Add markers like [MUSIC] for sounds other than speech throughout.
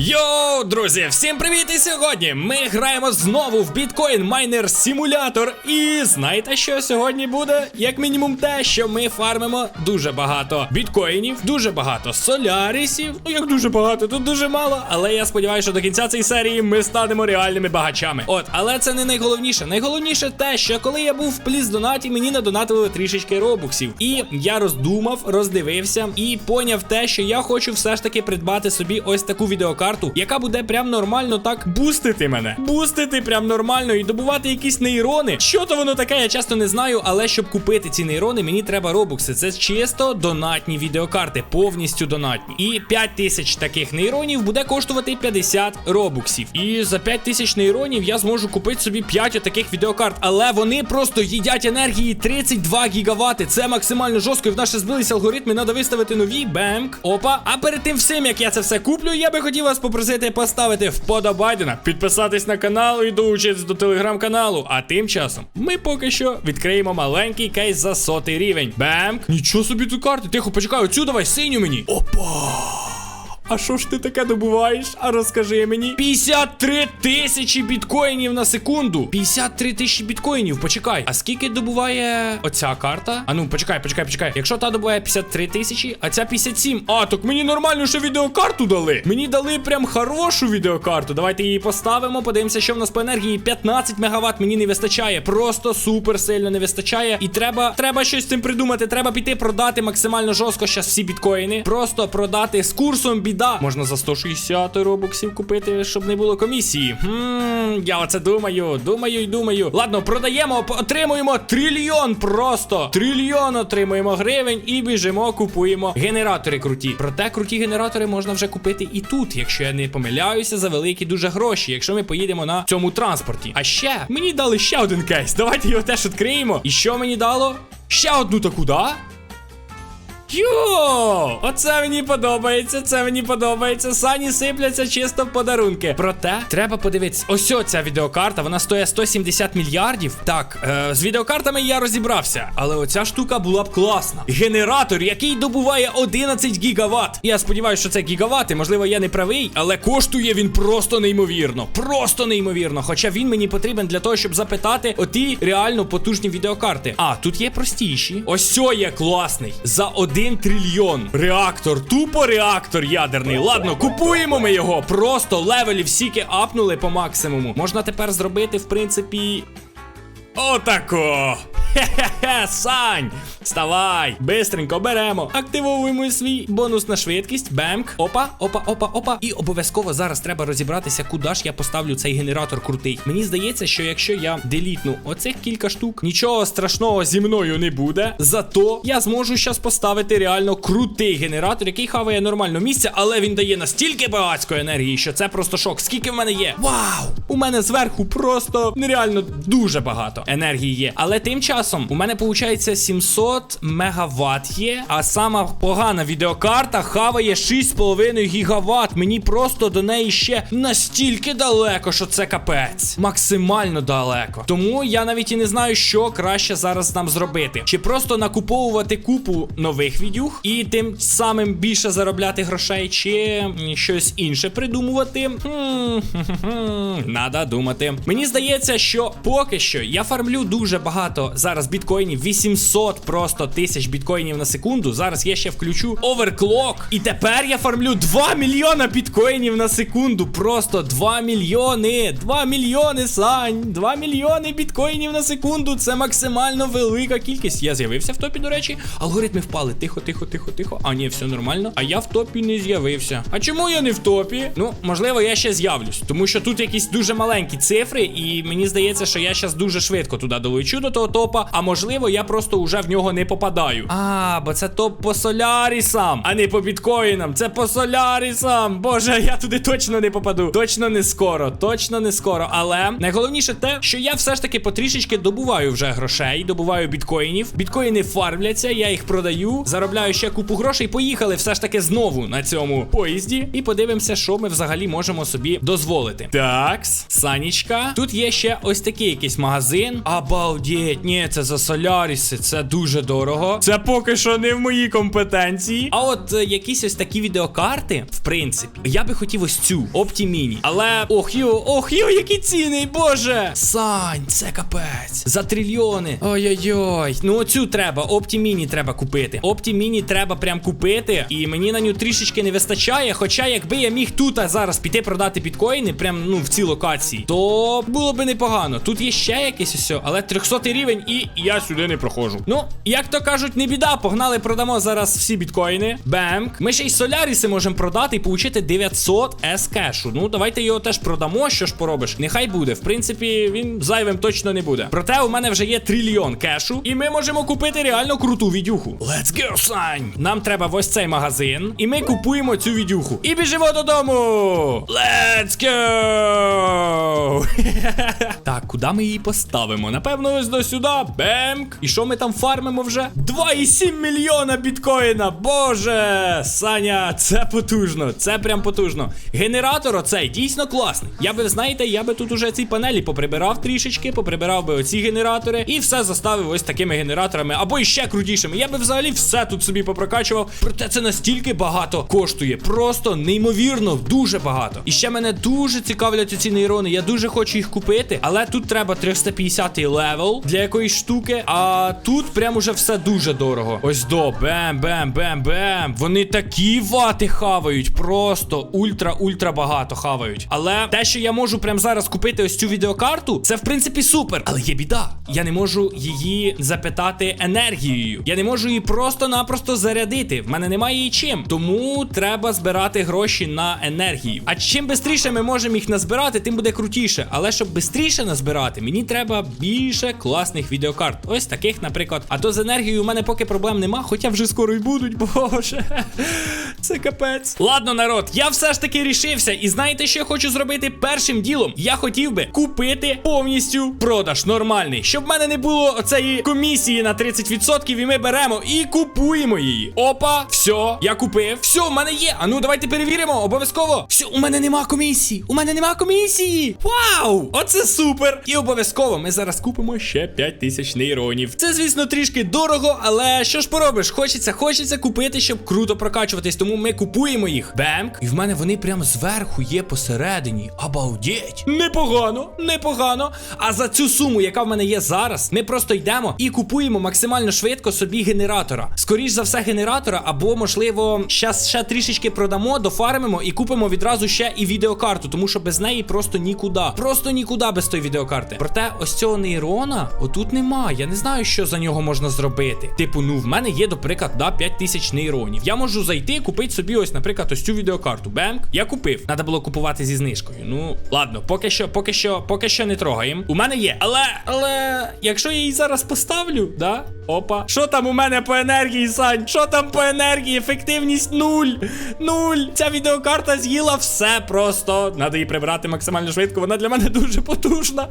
Йоу, друзі, всім привіт! І сьогодні ми граємо знову в Simulator. І знаєте, що сьогодні буде? Як мінімум, те, що ми фармимо дуже багато біткоїнів, дуже багато солярісів. Ну як дуже багато, тут дуже мало. Але я сподіваюся, що до кінця цієї серії ми станемо реальними багачами. От, але це не найголовніше. Найголовніше те, що коли я був в пліс донаті, мені надонатили трішечки робуксів. І я роздумав, роздивився і поняв те, що я хочу все ж таки придбати собі ось таку відеокарту, яка буде прям нормально так бустити мене. Бустити прям нормально і добувати якісь нейрони. Що то воно таке, я часто не знаю, але щоб купити ці нейрони, мені треба робукси. Це чисто донатні відеокарти, повністю донатні. І 5 тисяч таких нейронів буде коштувати 50 робуксів. І за 5 тисяч нейронів я зможу купити собі 5 таких відеокарт. Але вони просто їдять енергії 32 гігавати. Це максимально жорстко. І в нас збилися алгоритми. Треба виставити нові. Бемк. Опа. А перед тим всім, як я це все куплю, я би хотів вас попросити поставити вподобайдена, підписатись на канал і долучитись до телеграм-каналу. А тим часом ми поки що відкриємо маленький кейс за сотий рівень. Бемк. Нічого собі тут карти. Тихо, почекай, оцю давай синю мені. Опа. А що ж ти таке добуваєш? А розкажи мені. 53 тисячі біткоїнів на секунду. 53 тисячі біткоїнів. Почекай. А скільки добуває оця карта? А ну, почекай, почекай, почекай. Якщо та добуває 53 тисячі, а ця 57. А, так мені нормально ще відеокарту дали. Мені дали прям хорошу відеокарту. Давайте її поставимо. Подивимося, що в нас по енергії. 15 мегаватт мені не вистачає. Просто супер сильно не вистачає. І треба, треба щось з цим придумати. Треба піти продати максимально жорстко щас всі біткоїни. Просто продати з курсом біда. Можна за 160 робоксів купити, щоб не було комісії. Хм, я оце думаю, думаю і думаю. Ладно, продаємо, отримуємо трильйон просто. Трильйон отримуємо гривень і біжимо, купуємо генератори круті. Проте круті генератори можна вже купити і тут, якщо я не помиляюся, за великі дуже гроші, якщо ми поїдемо на цьому транспорті. А ще мені дали ще один кейс. Давайте його теж відкриємо. І що мені дало? Ще одну таку, да? Йо! Оце мені подобається, це мені подобається. Сані сипляться чисто в подарунки. Проте треба подивитися. Ось ця відеокарта, вона стоїть 170 мільярдів. Так, е, з відеокартами я розібрався, але оця штука була б класна. Генератор, який добуває 11 гігават. Я сподіваюся, що це гігавати. Можливо, я не правий, але коштує він просто неймовірно. Просто неймовірно. Хоча він мені потрібен для того, щоб запитати оті реально потужні відеокарти. А, тут є простіші. Ось є класний. За 1 трильйон. Реактор, тупо реактор ядерний. Ладно, купуємо ми його. Просто левелів всіки апнули по максимуму. Можна тепер зробити, в принципі. Отако. Хе-хе-хе, Сань! Вставай! Бистренько беремо. Активовуємо свій бонус на швидкість. Бемк. Опа, опа, опа, опа. І обов'язково зараз треба розібратися, куди ж я поставлю цей генератор крутий. Мені здається, що якщо я делітну оцих кілька штук, нічого страшного зі мною не буде. Зато я зможу зараз поставити реально крутий генератор, який хаває нормально місце, але він дає настільки багатсько енергії, що це просто шок. Скільки в мене є? Вау! У мене зверху просто нереально дуже багато енергії є. Але тим часом у мене виходить 700 мегаватт є, а сама погана відеокарта хаває 6,5 гігаватт. Мені просто до неї ще настільки далеко, що це капець. Максимально далеко. Тому я навіть і не знаю, що краще зараз нам зробити. Чи просто накуповувати купу нових відюх і тим самим більше заробляти грошей, чи щось інше придумувати. Хм, Надо думати. Мені здається, що поки що я фармлю дуже багато зараз біткоїнів, 800 просто тисяч біткоїнів на секунду. Зараз я ще включу оверклок. І тепер я фармлю 2 мільйона біткоїнів на секунду. Просто 2 мільйони. 2 мільйони, Сань. 2 мільйони біткоїнів на секунду. Це максимально велика кількість. Я з'явився в топі, до речі. Алгоритми впали. Тихо, тихо, тихо, тихо. А ні, все нормально. А я в топі не з'явився. А чому я не в топі? Ну, можливо, я ще з'явлюсь. Тому що тут якісь дуже маленькі цифри, і мені здається, що я зараз дуже швидко туди долечу до того топа. А можливо, я просто вже в нього не попадаю. А, бо це топ по солярісам, а не по біткоїнам. Це по солярісам. Боже, я туди точно не попаду. Точно не скоро, точно не скоро. Але найголовніше те, що я все ж таки потрішечки добуваю вже грошей, добуваю біткоїнів. Біткоїни фармляться, я їх продаю, заробляю ще купу грошей. Поїхали все ж таки знову на цьому поїзді. І подивимося, що ми взагалі можемо собі дозволити. Такс, Санічка. Тут є ще ось такий якийсь магазин. Обалдеть, ні, це за Соляріси, це дуже дорого. Це поки що не в моїй компетенції. А от е, якісь ось такі відеокарти, в принципі, я би хотів ось цю Opti-Mini. Але ох йо, ох йо, які ціни, боже! Сань, це капець. За трильйони. Ой-ой-ой. Ну оцю треба, Opti-Mini треба купити. Opti-Mini треба прям купити. І мені на нього трішечки не вистачає. Хоча, якби я міг тут а зараз піти продати біткоїни, прям ну в цій локації, то було би непогано. Тут є ще якесь ось, але 300 рівень, і я сюди не проходжу. Ну, як то кажуть, не біда. Погнали, продамо зараз всі біткоїни. Бемк. Ми ще й соляріси можемо продати і получити 900 с кешу. Ну, давайте його теж продамо. Що ж поробиш? Нехай буде. В принципі, він зайвим точно не буде. Проте у мене вже є трильйон кешу, і ми можемо купити реально круту відюху. Let's go, Сань! Нам треба ось цей магазин, і ми купуємо цю відюху. І біжимо додому. Let's go! [LAUGHS] так, куди ми її поставимо? Напевно, ось до сюди. Бемк. І що ми там фармимо вже? 2,7 мільйона біткоїна. Боже, Саня, це потужно. Це прям потужно. Генератор оцей дійсно класний. Я би, знаєте, я би тут уже ці панелі поприбирав трішечки, поприбирав би оці генератори і все заставив ось такими генераторами, або іще крутішими. Я би взагалі все тут собі попрокачував. Проте це настільки багато коштує. Просто неймовірно, дуже багато. І ще мене дуже цікавлять оці нейрони. Я дуже хочу їх купити, але тут треба 350 левел для якоїсь штуки. А тут прям уже все дуже дорого. Ось до бем, бем, бем, бем. Вони такі вати хавають. Просто ультра-ультра багато хавають. Але те, що я можу прям зараз купити ось цю відеокарту, це в принципі супер. Але є біда. Я не можу її запитати енергією. Я не можу її просто-напросто зарядити. В мене немає її чим. Тому треба збирати гроші на енергію. А чим швидше ми можемо їх назбирати, тим буде крутіше. Але щоб швидше назбирати, мені треба більше класних відеокарт. Ось таких, наприклад. А то з енергією у мене поки проблем нема, хоча вже скоро й будуть, [LAUGHS] боже. Це капець. Ладно, народ, я все ж таки рішився. І знаєте, що я хочу зробити першим ділом? Я хотів би купити повністю продаж нормальний, щоб в мене не було оцеї комісії на 30%, і ми беремо і купуємо її. Опа, все, я купив. Все, в мене є. А ну давайте перевіримо, обов'язково. Все, у мене нема комісії. У мене нема комісії. Вау! Оце супер! І обов'язково ми зараз купимо ще 5 тисяч нейронів. Це, звісно, трішки дорого, але що ж поробиш? Хочеться, хочеться купити, щоб круто прокачуватись, тому ми купуємо їх. Бемк. І в мене вони прям зверху є посередині. Обалдеть. Непогано, непогано. А за цю суму, яка в мене є зараз, ми просто йдемо і купуємо максимально швидко собі генератора. Скоріш за все, генератора, або, можливо, щас ще трішечки продамо, дофармимо і купимо відразу ще і відеокарту, тому що без неї просто нікуди. Просто нікуди без тої відеокарти. Проте ось цього нейрона отут нема. Я не знаю, що за нього можна зробити. Типу, ну в мене є, до прикладу, да, 5 тисяч нейронів. Я можу зайти, і купити собі ось, наприклад, ось цю відеокарту. Бемк. Я купив. Треба було купувати зі знижкою. Ну, ладно, поки що, поки що, поки що не трогаємо. У мене є. Але, але, якщо я її зараз поставлю, да? Опа. Що там у мене по енергії, Сань? Що там по енергії? Ефективність нуль. Нуль. Ця відеокарта з'їла все просто. Надо її прибрати максимально швидко. Вона для мене дуже потужна. svona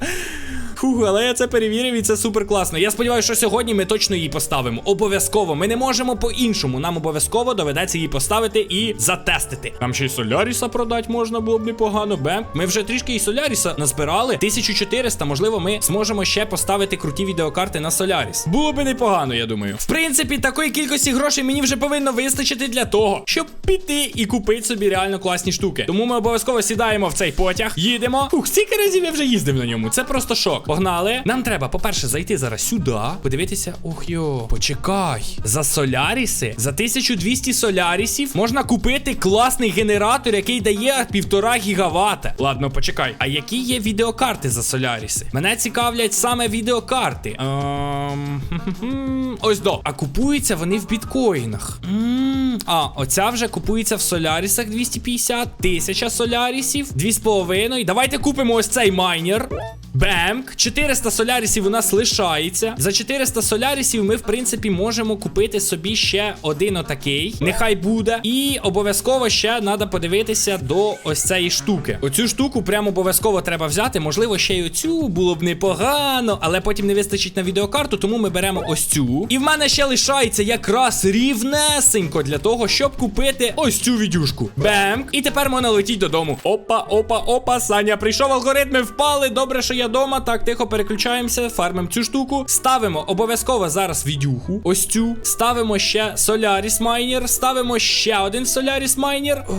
Фух, але я це перевірив і це супер класно. Я сподіваюся, що сьогодні ми точно її поставимо. Обов'язково. Ми не можемо по-іншому. Нам обов'язково доведеться її поставити і затестити. Нам ще й Соляріса продати можна було б непогано. Бем. Ми вже трішки і Соляріса назбирали. 1400. Можливо, ми зможемо ще поставити круті відеокарти на Соляріс. Було би непогано, я думаю. В принципі, такої кількості грошей мені вже повинно вистачити для того, щоб піти і купити собі реально класні штуки. Тому ми обов'язково сідаємо в цей потяг, їдемо. Фух, стільки разів я вже їздив на ньому. Це просто шок. Погнали. Нам треба, по-перше, зайти зараз сюди, подивитися. Ох йо, почекай. За соляріси, за 1200 солярісів можна купити класний генератор, який дає півтора гігавата. Ладно, почекай. А які є відеокарти за соляріси? Мене цікавлять саме відеокарти. Ем... Ось до. А купуються вони в біткоїнах. А, оця вже купується в солярісах 250, 1000 солярісів, 2,5. Давайте купимо ось цей майнер. Бемк, 400 солярісів у нас лишається. За 400 солярісів ми, в принципі, можемо купити собі ще один отакий. Нехай буде. І обов'язково ще треба подивитися до ось цієї штуки. Оцю штуку прямо обов'язково треба взяти. Можливо, ще й оцю було б непогано, але потім не вистачить на відеокарту, тому ми беремо ось цю. І в мене ще лишається якраз рівнесенько для того, щоб купити ось цю відюшку. Бемк. І тепер можна летіти додому. Опа, опа, опа, Саня. Прийшов алгоритми, впали. Добре, що я я дома. Так, тихо переключаємося, фармимо цю штуку. Ставимо обов'язково зараз відюху. Ось цю. Ставимо ще Solaris Майнер. Ставимо ще один Solaris Майнер. О,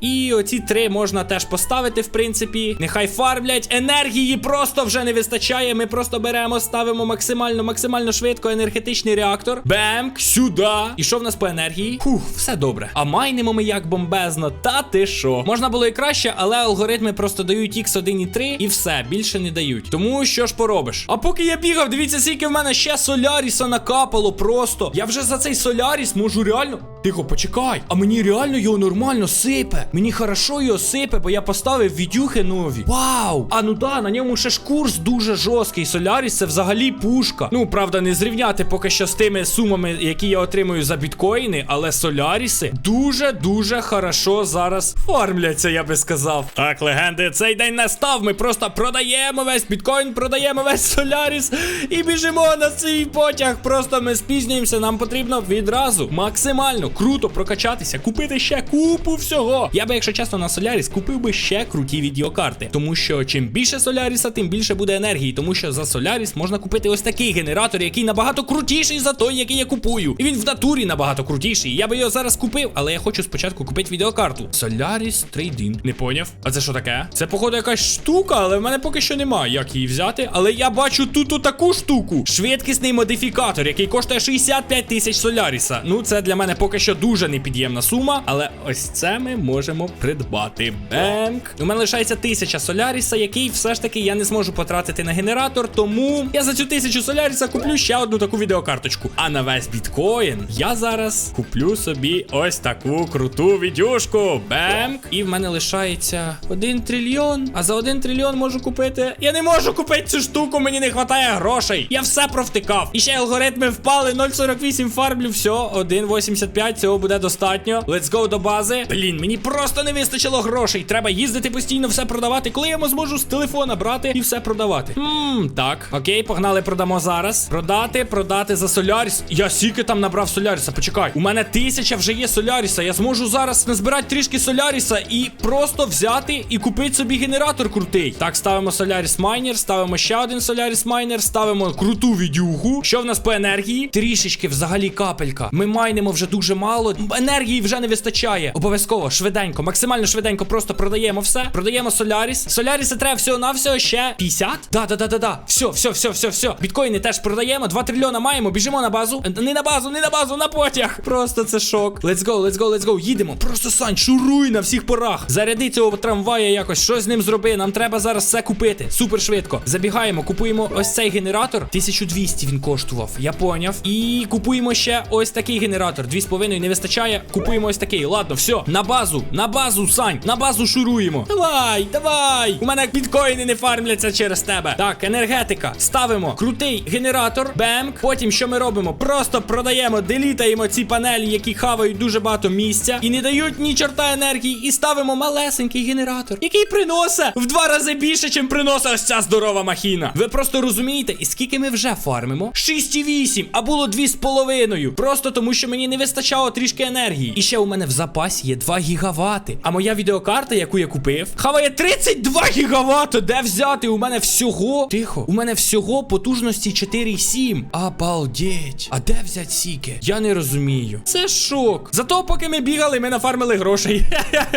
і оці три можна теж поставити, в принципі. Нехай фармлять. Енергії просто вже не вистачає. Ми просто беремо, ставимо максимально, максимально швидко енергетичний реактор. Бемк, сюди. І що в нас по енергії? Фух, все добре. А майнимо ми як бомбезно. Та ти що? Можна було і краще, але алгоритми просто дають X1 і 3 і все, більше не дають. Тому що ж поробиш? А поки я бігав, дивіться, скільки в мене ще Соляріса накапало просто. Я вже за цей Соляріс можу реально. Тихо, почекай. А мені реально його нормально сипе. Мені хорошо його сипе, бо я поставив відюхи нові. Вау! А ну да, на ньому ще ж курс дуже жорсткий. Соляріс це взагалі пушка. Ну, правда, не зрівняти поки що з тими сумами, які я отримую за біткоїни, але Соляріси дуже-дуже хорошо зараз фармляться, я би сказав. Так, легенди, цей день настав. Ми просто продаємо весь біткоін, продаємо весь Соляріс і біжимо на свій потяг. Просто ми спізнюємося. Нам потрібно відразу максимально круто прокачатися, купити ще купу всього. Я би, якщо чесно, на Соляріс купив би ще круті відеокарти. Тому що чим більше Соляріса, тим більше буде енергії. Тому що за Соляріс можна купити ось такий генератор, який набагато крутіший за той, який я купую. І він в натурі набагато крутіший. Я би його зараз купив, але я хочу спочатку купити відеокарту. Solaris Trade-in. Не поняв. А це що таке? Це, походу, якась штука, але в мене поки що немає, як її взяти. Але я бачу тут отаку штуку. Швидкісний модифікатор, який коштує 65 тисяч Соляріса. Ну, це для мене поки що дуже непід'ємна сума. Але ось це ми можемо придбати. Бенк. У мене лишається тисяча Соляріса, який все ж таки я не зможу потратити на генератор. Тому я за цю тисячу Соляріса куплю ще одну таку відеокарточку. А на весь біткоін я зараз куплю собі ось таку круту відюшку. Бемк. І в мене лишається один трильйон. А за один трильйон можу купити. Я не можу купити цю штуку, мені не вистачає грошей. Я все провтикав. І ще алгоритми впали. 0,48 фарблю. Все, 1,85. Цього буде достатньо. Let's go до бази. Блін, мені просто не вистачило грошей. Треба їздити постійно, все продавати. Коли я зможу з телефона брати і все продавати. Хм, так. Окей, погнали, продамо зараз. Продати, продати за Соляріс. Я сіки там набрав Соляріса. Почекай. У мене тисяча вже є Соляріса. Я зможу зараз назбирати трішки Соляріса і просто взяти і купити собі генератор крутий. Так, ставимо Соляріс Майнер, ставимо ще один Соляріс Майнер, ставимо круту відюху. Що в нас по енергії? Трішечки взагалі капелька. Ми майнимо вже дуже мало. Енергії вже не вистачає. Обов'язково, швиденько, максимально швиденько просто продаємо все. Продаємо Соляріс. Соляріса треба всього на всього ще 50. Да, да, да, да, да. Все, все, все, все, все. Біткоїни теж продаємо. 2 трильйона маємо. Біжимо на базу. Не на базу, не на базу, на потяг. Просто це шок. Let's go, let's go, let's go. Їдемо. Просто Сань, шуруй на всіх порах. Заряди цього трамвая якось. Щось з ним зроби. Нам треба зараз все купити. Супер швидко. Забігаємо, купуємо ось цей генератор. 1200 він коштував. Я поняв. І купуємо ще ось такий генератор. 2,5 не вистачає. Купуємо ось такий. Ладно, все. На базу, на базу, Сань. На базу шуруємо. Давай, давай. У мене біткоїни не фармляться через тебе. Так, енергетика. Ставимо крутий генератор. Бемк. Потім що ми робимо? Просто продаємо, делітаємо ці панелі, які хавають дуже багато місця і не дають ні чорта енергії. І ставимо малесенький генератор, який приносить в два рази більше, чим приносить ось ця здорова махіна. Ви просто розумієте, і скільки ми вже фармимо? 6,8, а було 2,5. Просто тому, що мені не вистачало трішки енергії. І ще у мене в запасі є 2 гігавати. А моя відеокарта, яку я купив, хаває 32 гігавати. Де взяти? У мене всього. Тихо, у мене всього потужності 4,7. Обалдеть. А де взяти сіки? Я не розумію. Це шок. Зато, поки ми бігали, ми нафармили грошей.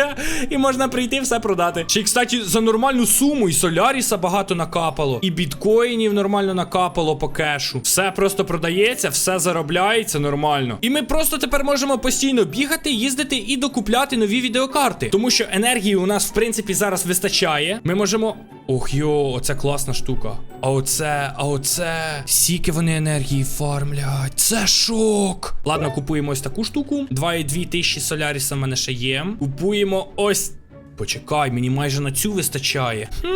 [LAUGHS] І можна прийти все продати. Й, кстати, за нормальну суму і Соляріса багато накапало, і біткоїнів нормально накапало по кешу. Все просто продається, все заробляється нормально. І ми просто тепер можемо постійно бігати, їздити і докупляти нові відеокарти. Тому що енергії у нас, в принципі, зараз вистачає. Ми можемо. Ох йо, оце класна штука. А оце, а оце. Скільки вони енергії фармлять. Це шок. Ладно, купуємо ось таку штуку. 2,2 тисячі соляріса в мене ще є. Купуємо ось. Почекай, мені майже на цю вистачає. Хм,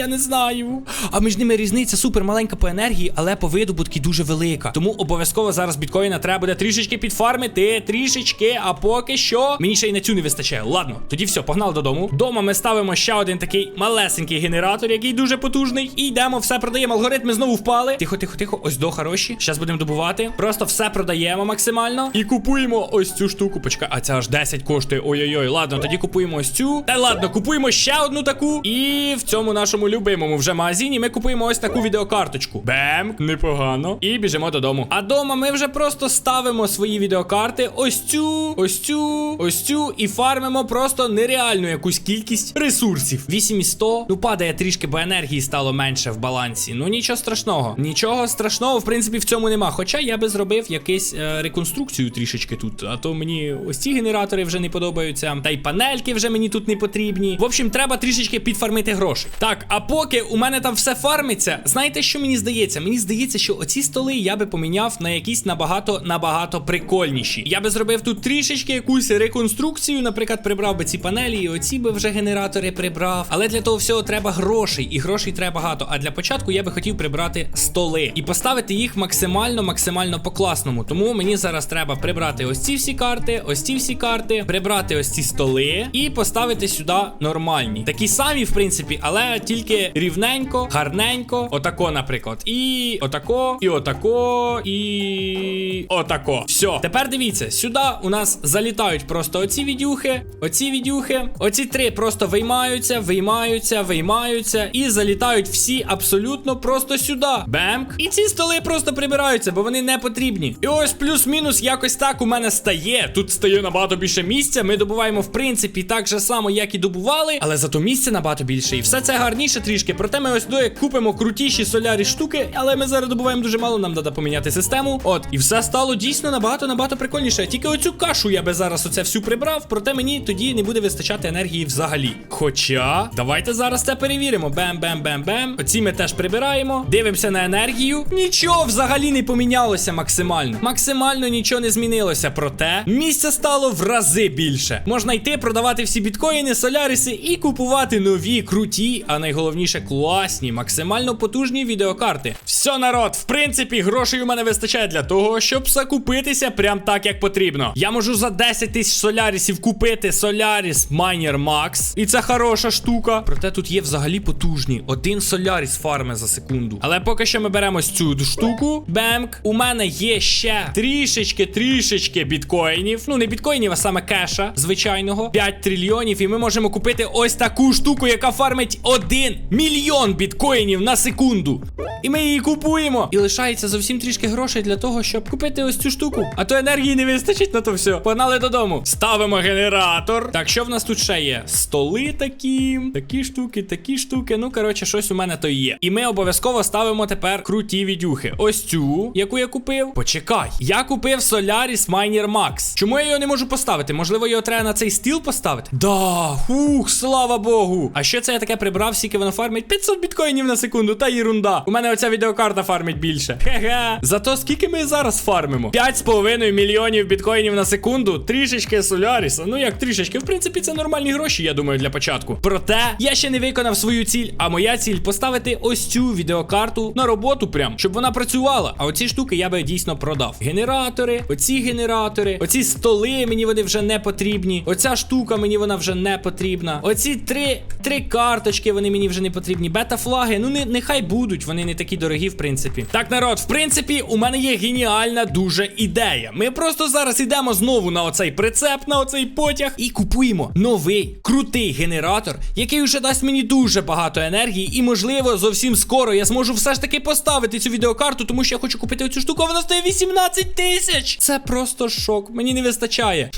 я не знаю. А між ними різниця супер маленька по енергії, але по видобутки дуже велика. Тому обов'язково зараз біткоїна треба буде трішечки підфармити, трішечки, а поки що мені ще й на цю не вистачає. Ладно, тоді все, погнали додому. Дома ми ставимо ще один такий малесенький генератор, який дуже потужний. І йдемо, все продаємо. Алгоритми знову впали. Тихо, тихо, тихо. Ось до хороші. Зараз будемо добувати. Просто все продаємо максимально. І купуємо ось цю штуку. Почекай, а ця аж 10 коштує. Ой-ой-ой. Ладно, тоді купуємо ось цю. Та ладно, купуємо ще одну таку. І в цьому нашому любимому вже магазині ми купуємо ось таку відеокарточку. Бем, непогано. І біжимо додому. А дома ми вже просто ставимо свої відеокарти. Ось цю, ось цю, ось цю, і фармимо просто нереальну якусь кількість ресурсів. 8100. Ну падає трішки, бо енергії стало менше в балансі. Ну нічого страшного. Нічого страшного, в принципі, в цьому нема. Хоча я би зробив якийсь е, реконструкцію трішечки тут. А то мені ось ці генератори вже не подобаються. Та й панельки вже мені тут не потрібні. В общем, треба трішечки підфармити гроші. Так, а поки у мене там все фармиться, знаєте, що мені здається? Мені здається, що оці столи я би поміняв на якісь набагато набагато прикольніші. Я би зробив тут трішечки якусь реконструкцію. Наприклад, прибрав би ці панелі, і оці би вже генератори прибрав. Але для того всього треба грошей, і грошей треба багато. А для початку я би хотів прибрати столи і поставити їх максимально, максимально по класному. Тому мені зараз треба прибрати ось ці всі карти, ось ці всі карти, прибрати ось ці столи і поставити сюди нормальні. Такі самі, в принципі, але тільки рівненько, гарненько. Отако, наприклад. І отако, і отако, і отако. Все. Тепер дивіться, сюди у нас залітають просто оці відюхи, оці відюхи. Оці три просто виймаються, виймаються, виймаються і залітають всі абсолютно просто сюди. Бемк. І ці столи просто прибираються, бо вони не потрібні. І ось плюс-мінус якось так у мене стає. Тут стає набагато більше місця. Ми добуваємо, в принципі, так же само, як і добували, але зато місця набагато більше. І все це гарніше трішки. Проте ми ось до купимо крутіші солярі штуки, але ми зараз добуваємо дуже мало, нам треба поміняти систему. От, і все стало дійсно набагато набагато прикольніше. Тільки оцю кашу я би зараз оце всю прибрав, проте мені тоді не буде вистачати енергії взагалі. Хоча, давайте зараз це перевіримо. Бем-бем-бем-бем. Оці ми теж прибираємо. Дивимося на енергію. Нічого взагалі не помінялося максимально. Максимально нічого не змінилося. Проте місця стало в рази більше. Можна йти, продавати всі біткоїни, соляріси і купувати нові, круті, а найголовніше класні, максимально потужні відеокарти. Все, народ, в принципі, грошей у мене вистачає для того, щоб закупитися прям так, як потрібно. Я можу за 10 тисяч солярісів купити Solaris Miner Max. І це хороша штука. Проте тут є взагалі потужні. Один соляріс фарми за секунду. Але поки що ми беремо цю штуку. Бемк. У мене є ще трішечки, трішечки біткоїнів. Ну, не біткоїнів, а саме кеша звичайного. 5 трильйонів. І ми можемо купити ось таку штуку, яка фармить 1 мільйон біткоїнів на секунду. І ми її купуємо. І лишається зовсім трішки грошей для того, щоб купити ось цю штуку. А то енергії не вистачить на то все. Погнали додому. Ставимо генератор. Так, що в нас тут ще є? Столи такі, такі штуки, такі штуки. Ну, коротше, щось у мене то є. І ми обов'язково ставимо тепер круті відюхи. Ось цю, яку я купив. Почекай. Я купив Solaris Miner Max. Чому я його не можу поставити? Можливо, його треба на цей стіл поставити? Да, хух, слава Богу. А що це я таке прибрав, скільки воно фармить? 500 біткоїнів на секунду, та єрунда. У мене оця відеокарта фармить більше. Хе-хе. Зато скільки ми зараз фармимо? 5,5 мільйонів біткоїнів на секунду. Трішечки Соляріса. Ну як трішечки, в принципі, це нормальні гроші, я думаю, для початку. Проте я ще не виконав свою ціль. А моя ціль поставити ось цю відеокарту на роботу, прям, щоб вона працювала. А оці штуки я би дійсно продав. Генератори, оці генератори, оці столи мені вони вже не потрібні. Оця штука мені вона вже не потрібна. Оці три, три карточки вони мені вже не потрібні. Бета-флаги, ну не, нехай будуть, вони не такі дорогі, в принципі. Так, народ, в принципі, у мене є геніальна дуже ідея. Ми просто зараз йдемо знову на оцей прицеп, на оцей потяг і купуємо новий крутий генератор, який вже дасть мені дуже багато енергії, і, можливо, зовсім скоро я зможу все ж таки поставити цю відеокарту, тому що я хочу купити оцю штуку, вона стоїть 18 тисяч. Це просто шок. Мені не вистачає.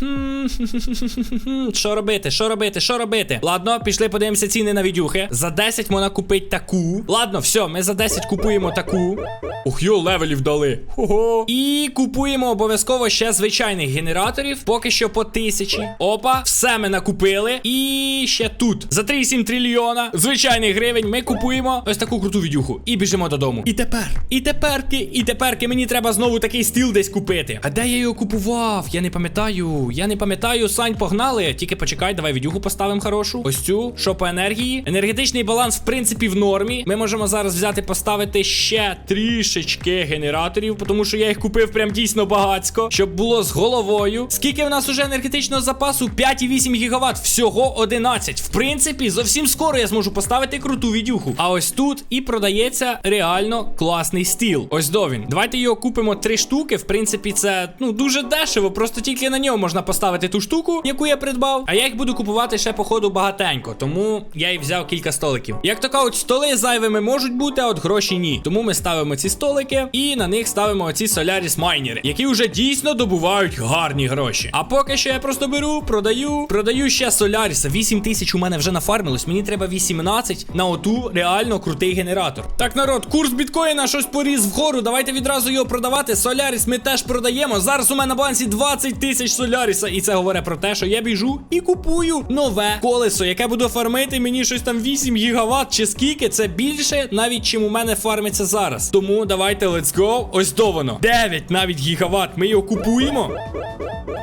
Що робити? Що робити? Що робити? Ладно, пішли, подивимося ціни на відюхи. За 10 можна купити таку. Ладно, все, ми за 10 купуємо таку. Ух, йо, левелів дали. Хо-хо. І купуємо обов'язково ще звичайних генераторів. Поки що по тисячі. Опа, все ми накупили. І ще тут. За 3,7 трильйона звичайних гривень ми купуємо ось таку круту відюху. І біжимо додому. І тепер, і теперки, і теперки мені треба знову такий стіл десь купити. А де я його купував? Я не пам'ятаю. Я не пам'ятаю, Сань, погнали. Тільки почекай, давай відюху поставимо хорошу. Ось цю, що по енергії. Енергетичний баланс, в принципі, в нормі. Ми можемо зараз взяти, поставити ще трішечки генераторів, тому що я їх купив прям дійсно багацько, щоб було з головою. Скільки в нас уже енергетичного запасу? 5,8 гігават. Всього 11. В принципі, зовсім скоро я зможу поставити круту відюху. А ось тут і продається реально класний стіл. Ось до він. Давайте його купимо три штуки. В принципі, це ну дуже дешево. Просто тільки на нього можна поставити ту штуку, яку я придбав. А я їх буду купувати ще, по ходу, багатенько. Тому я і взяв кілька стола. Столиків. Як то кажуть, столи зайвими можуть бути, а от гроші ні. Тому ми ставимо ці столики і на них ставимо оці Solaris майнери, які вже дійсно добувають гарні гроші. А поки що я просто беру, продаю, продаю ще Соляріса. 8 тисяч у мене вже нафармилось. Мені треба 18 на оту реально крутий генератор. Так, народ, курс біткоїна щось поріс вгору. Давайте відразу його продавати. Соляріс ми теж продаємо. Зараз у мене на балансі 20 тисяч Соляріса. І це говорить про те, що я біжу і купую нове колесо, яке буду фармити мені щось там 8 гігават чи скільки. Це більше навіть чим у мене фармиться зараз. Тому давайте let's go. Ось довано. 9 навіть гігават. Ми його купуємо.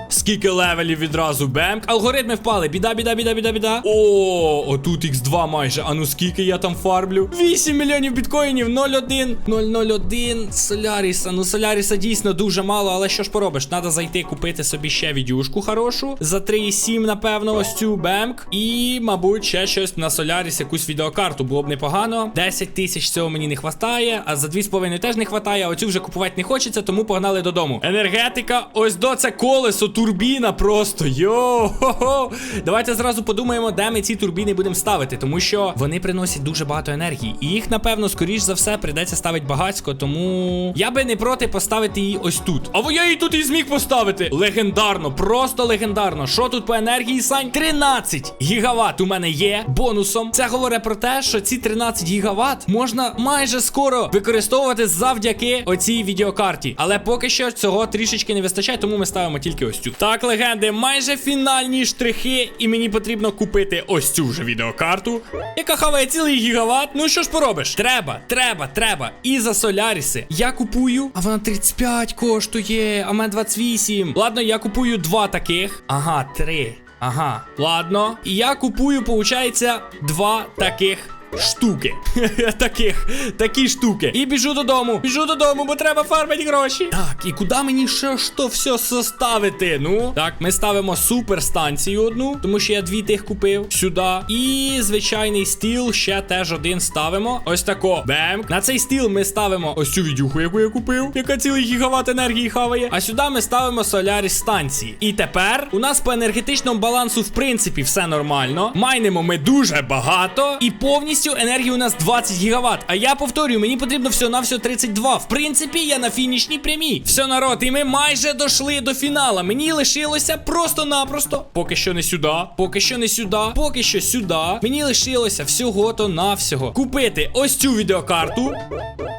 Скільки левелів відразу бемк. Алгоритми впали. Біда, біда, біда, біда, біда. О, отут X2 майже. А ну скільки я там фарблю? 8 мільйонів біткоїнів, 0,1. 001 Соляріса. Ну Соляріса дійсно дуже мало, але що ж поробиш? Треба зайти купити собі ще відюшку хорошу. За 3,7, напевно, ось цю бемк. І, мабуть, ще щось на Соляріс, якусь відеокарту. Було б непогано. 10 тисяч цього мені не хватає, а за 2,5 теж не хватає. А оцю вже купувати не хочеться, тому погнали додому. Енергетика, ось до це колесо, турбіна просто. Йо-хо-хо. Давайте зразу подумаємо, де ми ці турбіни будемо ставити, тому що вони приносять дуже багато енергії. І їх, напевно, скоріш за все, прийдеться ставити багацько, тому я би не проти поставити її ось тут. А я її тут і зміг поставити. Легендарно, просто легендарно. Що тут по енергії, Сань? 13 гігават у мене є бонусом. Це говорить про те, що ці 13 гігават можна майже скоро використовувати завдяки оцій відеокарті. Але поки що цього трішечки не вистачає, тому ми ставимо тільки ось. Так, легенди, майже фінальні штрихи, і мені потрібно купити ось цю вже відеокарту, яка хаває цілий гігават. Ну що ж поробиш? Треба, треба, треба. І за Соляріси я купую, а вона 35 коштує, а мене 28. Ладно, я купую два таких. Ага, три. Ага, ладно. І я купую, получається, два таких. Штуки. [LAUGHS] Таких, такі штуки. І біжу додому. Біжу додому, бо треба фармити гроші. Так, і куди мені ще то все составити? Ну, так, ми ставимо суперстанцію одну, тому що я дві тих купив сюди. І звичайний стіл ще теж один ставимо. Ось тако. Бем. На цей стіл ми ставимо ось цю відюху, яку я купив, яка цілий гігават енергії хаває. А сюди ми ставимо соляріс станції. І тепер у нас по енергетичному балансу, в принципі, все нормально. Майнимо ми дуже багато. І повністю енергії у нас 20 гігават. А я повторюю, мені потрібно всього на всього 32. В принципі, я на фінішній прямій. Все, народ, і ми майже дійшли до фінала. Мені лишилося просто-напросто. Поки що не сюди, поки що не сюди, поки що сюди. Мені лишилося всього то навсього купити ось цю відеокарту.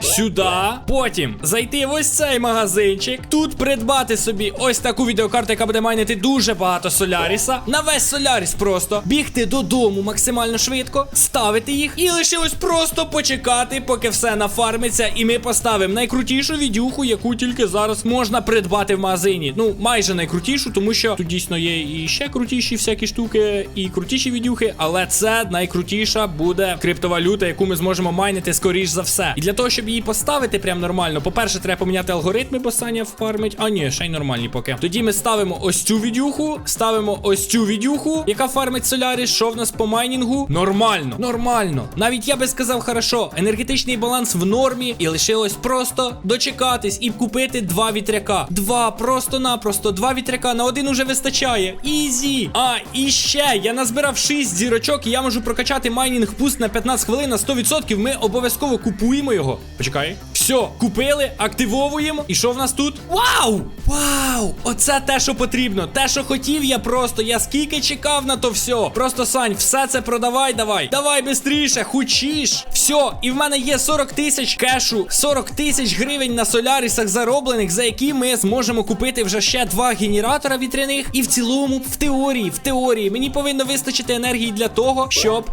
Сюди. Потім зайти в ось цей магазинчик. Тут придбати собі ось таку відеокарту, яка буде майнити дуже багато соляріса. На весь соляріс просто бігти додому максимально швидко, ставити їх. І лишилось просто почекати, поки все нафармиться. І ми поставимо найкрутішу відюху, яку тільки зараз можна придбати в магазині. Ну, майже найкрутішу, тому що тут дійсно є і ще крутіші всякі штуки, і крутіші відюхи, але це найкрутіша буде криптовалюта, яку ми зможемо майнити скоріш за все. І для того, щоб її поставити прям нормально, по-перше, треба поміняти алгоритми, бо Саня фармить. А ні, ще й нормальні поки. Тоді ми ставимо ось цю відюху, ставимо ось цю відюху, яка фармить Соляріс. Що в нас по майнінгу? Нормально, нормально. Навіть я би сказав, хорошо, енергетичний баланс в нормі, і лишилось просто дочекатись і купити два вітряка. Два, просто-напросто, два вітряка. На один уже вистачає. Ізі. А, і ще я назбирав 6 зірочок, і я можу прокачати майнінг пуст на 15 хвилин на 100%. Ми обов'язково купуємо його. Почекай. Все, купили, активовуємо. І що в нас тут? Вау! Вау! Оце те, що потрібно. Те, що хотів, я просто. Я скільки чекав на то все. Просто Сань, все це продавай, давай. Давай бистріше, хочеш. Все, і в мене є 40 тисяч кешу, 40 тисяч гривень на солярісах зароблених, за які ми зможемо купити вже ще два генератора вітряних. І в цілому, в теорії, в теорії, мені повинно вистачити енергії для того, щоб.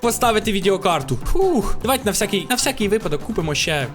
Поставити відеокарту. Фух. Давайте на всякий, на всякий випадок купимо ще.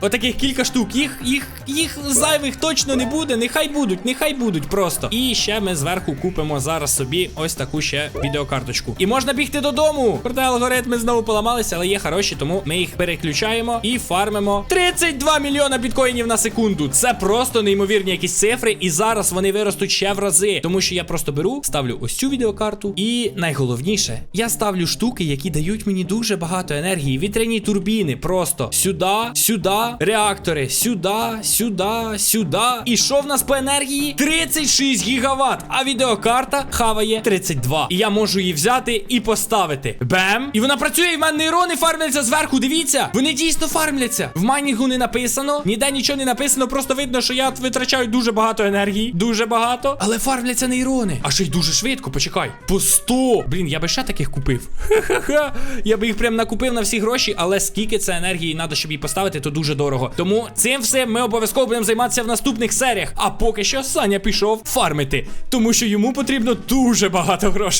Отаких кілька штук. Їх, їх, їх зайвих точно не буде. Нехай будуть, нехай будуть просто. І ще ми зверху купимо зараз собі ось таку ще відеокарточку. І можна бігти додому. Проте алгоритми знову поламалися, але є хороші, тому ми їх переключаємо і фармимо 32 мільйона біткоїнів на секунду. Це просто неймовірні якісь цифри. І зараз вони виростуть ще в рази. Тому що я просто беру, ставлю ось цю відеокарту. І найголовніше, я ставлю штуки, які дають мені дуже багато енергії. Вітряні турбіни. Просто сюди, сюди реактори сюди, сюди, сюди. І що в нас по енергії? 36 гігават. А відеокарта хаває 32. І я можу її взяти і поставити. Бем! І вона працює, і в мене нейрони фармляться зверху. Дивіться, вони дійсно фармляться. В майнінгу не написано, ніде нічого не написано. Просто видно, що я витрачаю дуже багато енергії. Дуже багато. Але фармляться нейрони. А ще й дуже швидко, почекай. По 100. Блін, я би ще таких купив. [LAUGHS] Ха-ха-ха. Я би їх прям накупив на всі гроші, але скільки це енергії треба, щоб її поставити, то дуже дорого. Тому цим все ми обов'язково будемо займатися в наступних серіях. А поки що Саня пішов фармити, тому що йому потрібно дуже багато грошей.